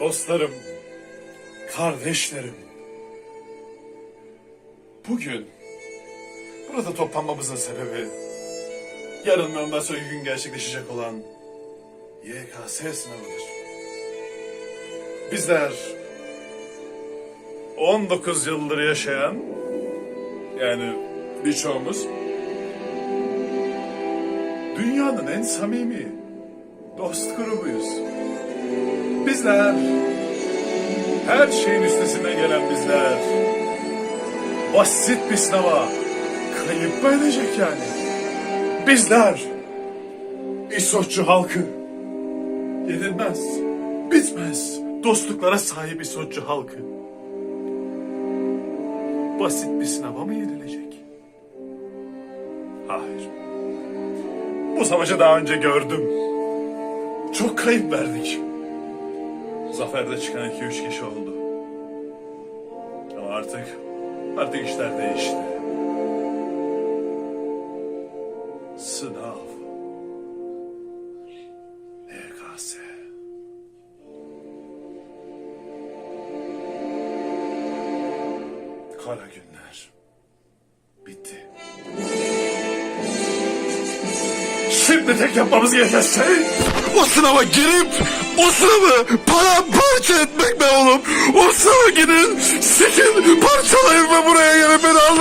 Dostlarım, kardeşlerim. Bugün burada toplanmamızın sebebi yarın ve ondan sonraki gün gerçekleşecek olan YKS sınavıdır. Bizler 19 yıldır yaşayan yani birçoğumuz dünyanın en samimi dost grubuyuz. Bizler her şeyin üstesinden gelen bizler basit bir sınava kayıp mı edecek yani? Bizler İsotçu halkı yenilmez, bitmez dostluklara sahip İsotçu halkı basit bir sınava mı yenilecek? Hayır. Bu savaşı daha önce gördüm. Çok kayıp verdik. Zaferde çıkan iki üç kişi oldu. Ama artık, artık işler değişti. Sınav. YKS. Kara günler. Şimdi tek yapmamız gereken şey o sınava girip o sınavı paramparça etmek be oğlum. O sınava gidin, sikin, parçalayın ve buraya gelip beni anladınız